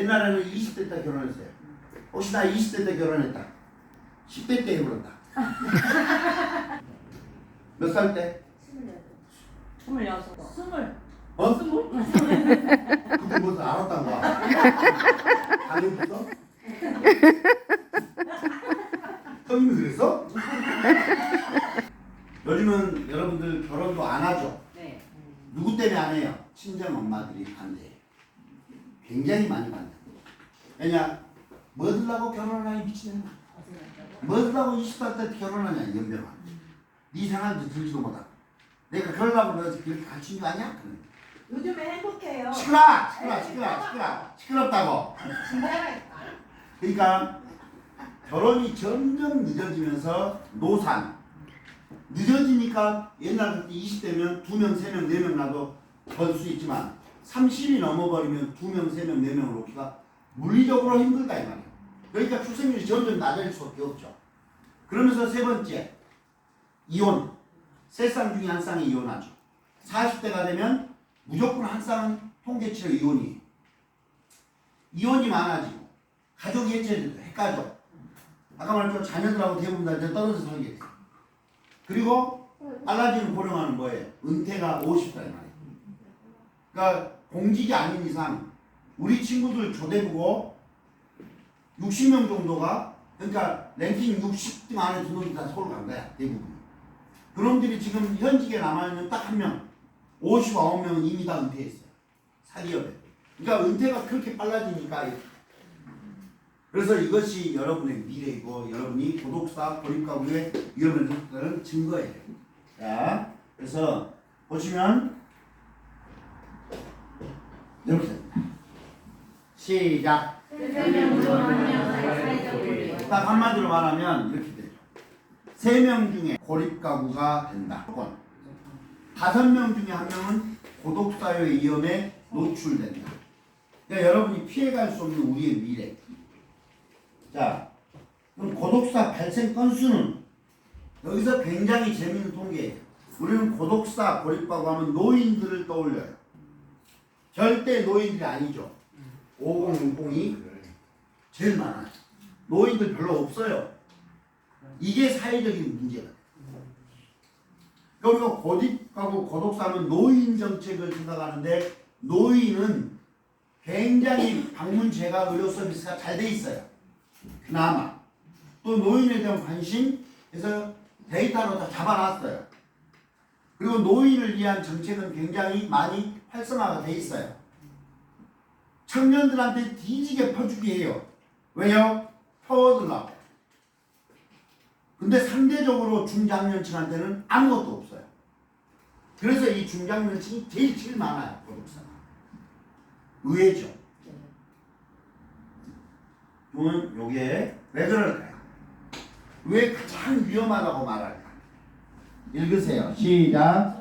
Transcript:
옛날에는 20대 때 결혼했어요. 혹시 나 20대 때 결혼했다. 10대 때 해버렸다. 몇 살 때? 스물여섯. 스물. 어? 스물? 그때 무슨 알았단 거야? 당연했어? 형님이 그랬어? 요즘은 여러분들 결혼도 안 하죠? 네. 누구 때문에 안 해요? 친정 엄마들이 반대해요. 굉장히 많이 반대. 왜냐? 뭐 들라고 결혼하니 미치겠나? 뭐 들라고 20살 때 결혼하냐 연병아. 네 생활도 들지도 못하고. 내가 결혼하고 너 그렇게 가르친 거 아니야? 요즘에 행복해요. 시끄러! 시끄러! 시끄러! 시끄러! 시끄럽다고. 그러니까 결혼이 점점 늦어지면서 노산 늦어지니까 옛날 그때 20대면 2명, 3명, 4명 나도 벌 수 있지만 30이 넘어버리면 2명, 3명, 4명을 놓기가 물리적으로 힘들다 이 말이에요. 그러니까 출생률이 점점 낮아질 수밖에 없죠. 그러면서 세 번째 이혼 세 쌍 중에 한 쌍이 이혼하죠. 40대가 되면 무조건 한 쌍은 통계치로 이혼이에요. 이혼이 많아지고 가족이 해체돼도 헷갈려. 아까 말했죠 자녀들하고 대부분 다 떨어져 살게 돼. 그리고 빨라지는 고령화는 뭐예요? 은퇴가 50살 말이에요. 그러니까 공직이 아닌 이상 우리 친구들 조대부고 60명 정도가 그러니까 랭킹 60등 안에 든 놈이 다 서울 간 거야 대부분. 그놈들이 지금 현직에 남아있는 딱 한 명, 59명은 이미 다 은퇴했어요. 사기업에. 그러니까 은퇴가 그렇게 빨라지니까 그래서 이것이 여러분의 미래이고 여러분이 고독사 고립가구의 위험을 느끼는 증거예요. 자, 그래서 보시면 됩니다. 시작. 딱 한마디로 말하면 이렇게 되죠. 세명 중에 고립 가구가 된다. 조건. 다섯 명 중에 한 명은 고독사회의 위험에 노출된다. 그러니까 여러분이 피해갈 수 없는 우리의 미래. 자, 그럼 고독사 발생 건수는 여기서 굉장히 재미있는 통계예요. 우리는 고독사 고립가구 하면 노인들을 떠올려요. 절대 노인들이 아니죠. 5060이 제일 많아요. 노인들 별로 없어요. 이게 사회적인 문제가. 그러니까 고립가구 고독사는 노인 정책을 생각하는데 노인은 굉장히 방문 제가 의료 서비스가 잘 돼 있어요. 그나마 또 노인에 대한 관심 그래서 데이터로 다 잡아놨어요. 그리고 노인을 위한 정책은 굉장히 많이 활성화가 돼 있어요. 청년들한테 뒤지게 퍼주기 해요. 왜요? 퍼들라고. 근데 상대적으로 중장년층한테는 아무것도 없어요. 그래서 이 중장년층이 제일 제일 많아요. 고독사가. 의외죠. 저는 요게 왜 그럴까요? 왜 가장 위험하다고 말할까? 읽으세요. 시작.